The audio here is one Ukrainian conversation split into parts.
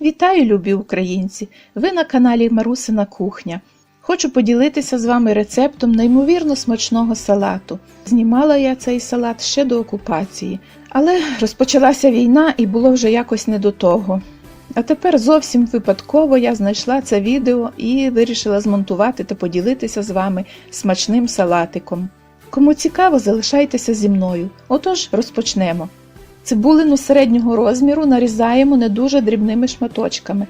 Вітаю, любі українці! Ви на каналі Марусина Кухня. Хочу поділитися з вами рецептом неймовірно смачного салату. Знімала я цей салат ще до окупації, але розпочалася війна і було вже якось не до того. А тепер зовсім випадково я знайшла це відео і вирішила змонтувати та поділитися з вами смачним салатиком. Кому цікаво, залишайтеся зі мною. Отож, розпочнемо. Цибулину середнього розміру нарізаємо не дуже дрібними шматочками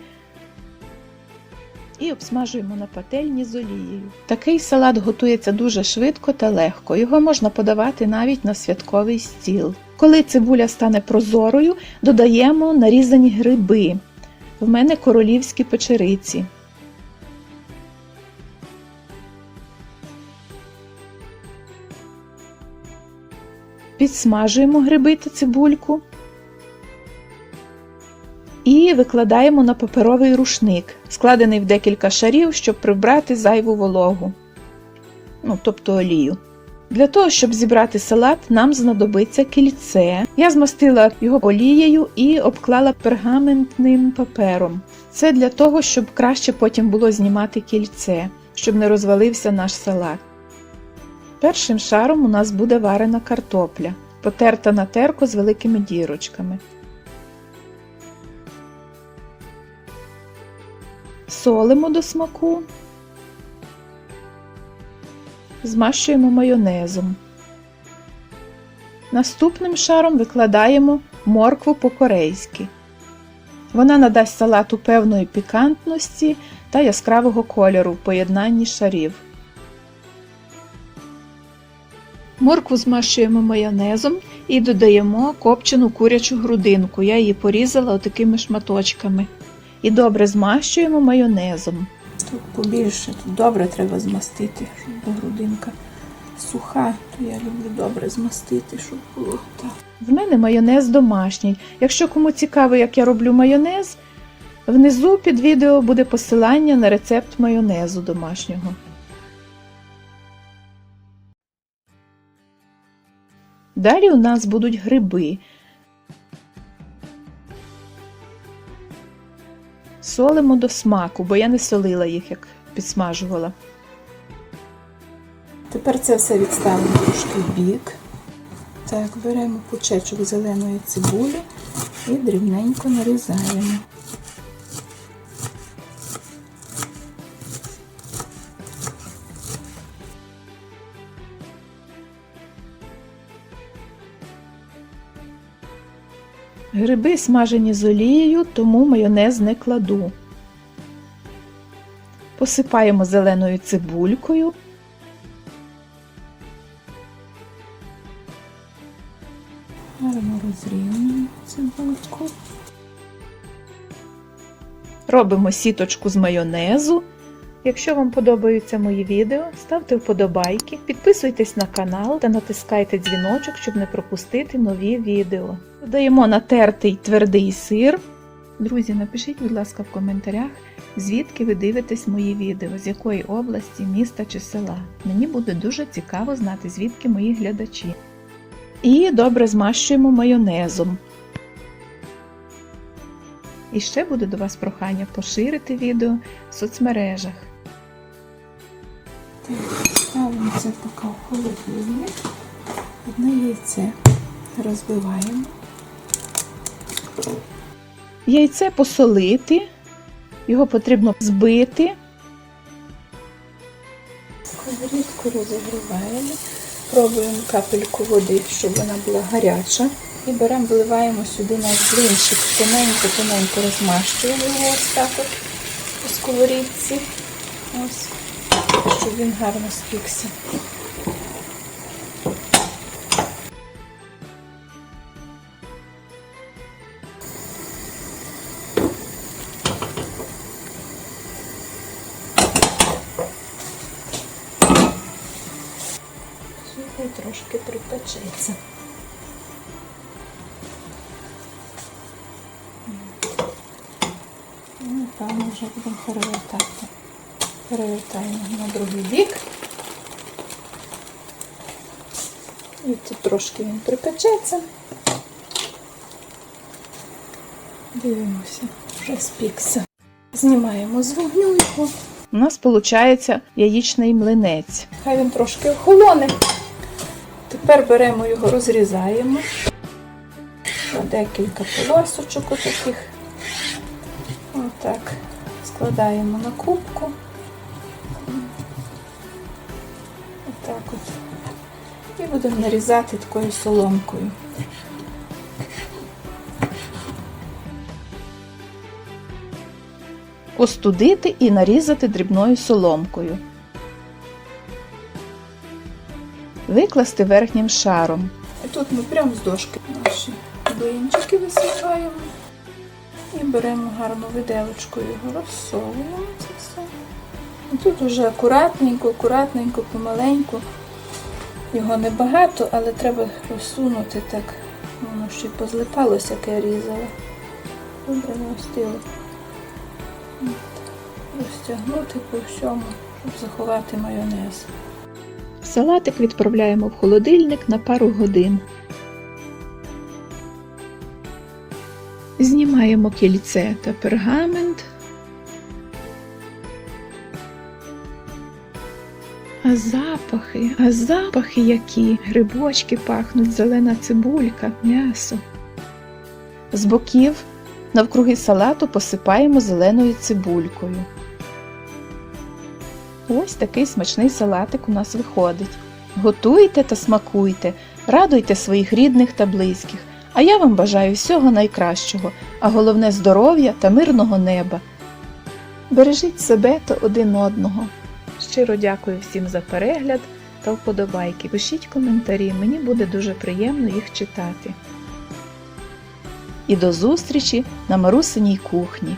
і обсмажуємо на пательні з олією. Такий салат готується дуже швидко та легко. Його можна подавати навіть на святковий стіл. Коли цибуля стане прозорою, додаємо нарізані гриби. В мене королівські печериці. Підсмажуємо гриби та цибульку і викладаємо на паперовий рушник, складений в декілька шарів, щоб прибрати зайву вологу, ну, тобто олію. Для того, щоб зібрати салат, нам знадобиться кільце. Я змастила його олією і обклала пергаментним папером. Це для того, щоб краще потім було знімати кільце, щоб не розвалився наш салат. Першим шаром у нас буде варена картопля, потерта на терку з великими дірочками. Солимо до смаку, змащуємо майонезом. Наступним шаром викладаємо моркву по-корейськи. Вона надасть салату певної пікантності та яскравого кольору в поєднанні шарів. Моркву змащуємо майонезом і додаємо копчену курячу грудинку. Я її порізала отакими шматочками. І добре змащуємо майонезом. Тут побільше, тут добре треба змастити, щоб грудинка суха, то я люблю добре змастити, щоб було так. В мене майонез домашній. Якщо кому цікаво, як я роблю майонез, внизу під відео буде посилання на рецепт майонезу домашнього. Далі у нас будуть гриби. Солимо до смаку, бо я не солила їх, як підсмажувала. Тепер це все відставимо трошки в бік. Так, беремо пучечок зеленої цибулі і дрібненько нарізаємо. Гриби смажені з олією, тому майонез не кладу. Посипаємо зеленою цибулькою. Гарно розрівнюємо цибульку. Робимо сіточку з майонезу. Якщо вам подобаються мої відео, ставте вподобайки, підписуйтесь на канал та натискайте дзвіночок, щоб не пропустити нові відео. Додаємо натертий твердий сир. Друзі, напишіть, будь ласка, в коментарях, звідки ви дивитесь мої відео, з якої області, міста чи села. Мені буде дуже цікаво знати, звідки мої глядачі. І добре змащуємо майонезом. І ще буде до вас прохання поширити відео в соцмережах. Це поки холодильник. Одне яйце розбиваємо. Яйце посолити, його потрібно збити. Сковорідку розігріваємо, пробуємо капельку води, щоб вона була гаряча. І беремо, вливаємо сюди наш блінчик, тоненько-тоненько розмащуємо його ось так от по сковорідці. Ось, щоб він гарно спікся. Хай трошки припечеться. І напевно вже будемо перевертати. Перевертаємо на другий бік. І тут трошки він припечеться. Дивимося, вже спікся. Знімаємо з вогню його. У нас виходить яєчний млинець. Хай він трошки охолоне. Тепер беремо його, розрізаємо. На декілька полосочок отаких. Отак. Складаємо на кубку. І будемо нарізати такою соломкою. Остудити і нарізати дрібною соломкою. Викласти верхнім шаром. І тут ми прямо з дошки наші блинчики висипаємо. І беремо гарну виделочкою його розсовуємо це все. І тут вже акуратненько, акуратненько, помаленьку. Його небагато, але треба розсунути так. Воно ще й позлипалося, яке я різала. Добре не. Розтягнути по всьому, щоб заховати майонез. Салатик відправляємо в холодильник на пару годин. Знімаємо кільце та пергамент. А запахи, а запахи які! Грибочки пахнуть, зелена цибулька, м'ясо. З боків навкруги салату посипаємо зеленою цибулькою. Ось такий смачний салатик у нас виходить. Готуйте та смакуйте, радуйте своїх рідних та близьких. А я вам бажаю всього найкращого, а головне здоров'я та мирного неба. Бережіть себе та один одного. Щиро дякую всім за перегляд та вподобайки. Пишіть коментарі, мені буде дуже приємно їх читати. І до зустрічі на Марусиній кухні.